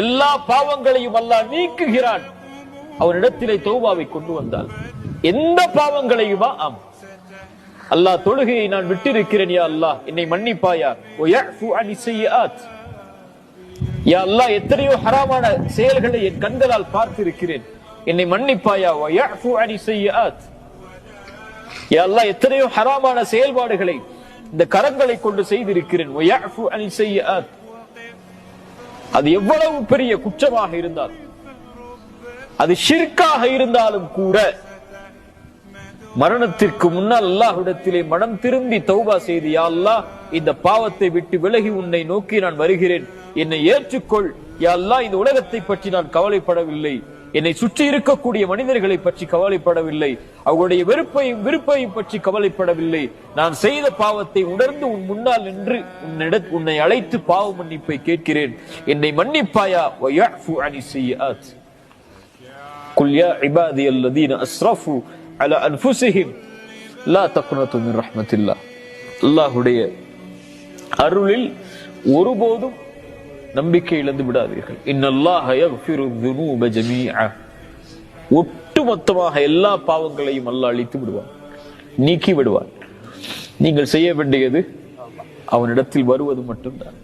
எல்லா பாவங்களையும் அல்லாஹ் நீக்குகிறான். அவனிடத்திலே தௌபாவை கொண்டு வந்தால் எந்த பாவங்களையுமா? ஆம். அல்லாஹ் தொழுகையை நான் விட்டிருக்கிறேன் யா அல்லாஹ். என்னை மன்னிப்பாயா? யா அல்லாஹ் எத்தனையோ ஹராமான செயல்களை என் கண்களால் பார்த்திருக்கிறேன். என்னை மன்னிப்பாயா? வயஃபு அனி யா அல்லாஹ் எத்தனையோ ஹராமான செயல்பாடுகளை இந்த கரங்களை கொண்டு செய்திருக்கிறேன். வயஃபு அனி அது எவ்வளவு பெரிய குற்றமாக இருந்தால் அது ஷிர்காக இருந்தாலும் கூட மரணத்திற்கு முன்னால் அல்லாஹ்விடத்திலே மனம் திரும்பி தௌபா செய்து யா அல்லாஹ் இந்த பாவத்தை விட்டு விலகி உன்னை நோக்கி நான் வருகிறேன். என்னை ஏற்றுக்கொள். யா அல்லாஹ் இந்த உலகத்தை பற்றி நான் கவலைப்படவில்லை. என்னை சுற்றி இருக்கக்கூடிய மனிதர்களை பற்றி கவலைப்படவில்லை அவர்களுடைய வெறுப்பையும் விருப்பையும் பற்றி கவலைப்படவில்லை நான் செய்த பாவத்தை உணர்ந்து உன் முன்னால் நின்று உன்னிட உன்னை அழைத்து பாவ மன்னிப்பை கேட்கிறேன் என்னை மன்னிப்பாயா வயஃபு அனி ஸய்யிஆத் قل يا عبادي الذين اسرفوا على انفسهم لا تقنطوا من رحمة الله அல்லாஹ்வுடைய அருளில் ஒருபோதும் நம்பிக்கை இழந்து விடாதீர்கள். இன்னல்லாஹ ஒட்டுமொத்தமாக எல்லா பாவங்களையும் அல்லாஹ் அழித்து விடுவான். நீக்கி விடுவான். நீங்கள் செய்ய வேண்டியது அவனிடத்தில் வருவது மட்டும்தான்.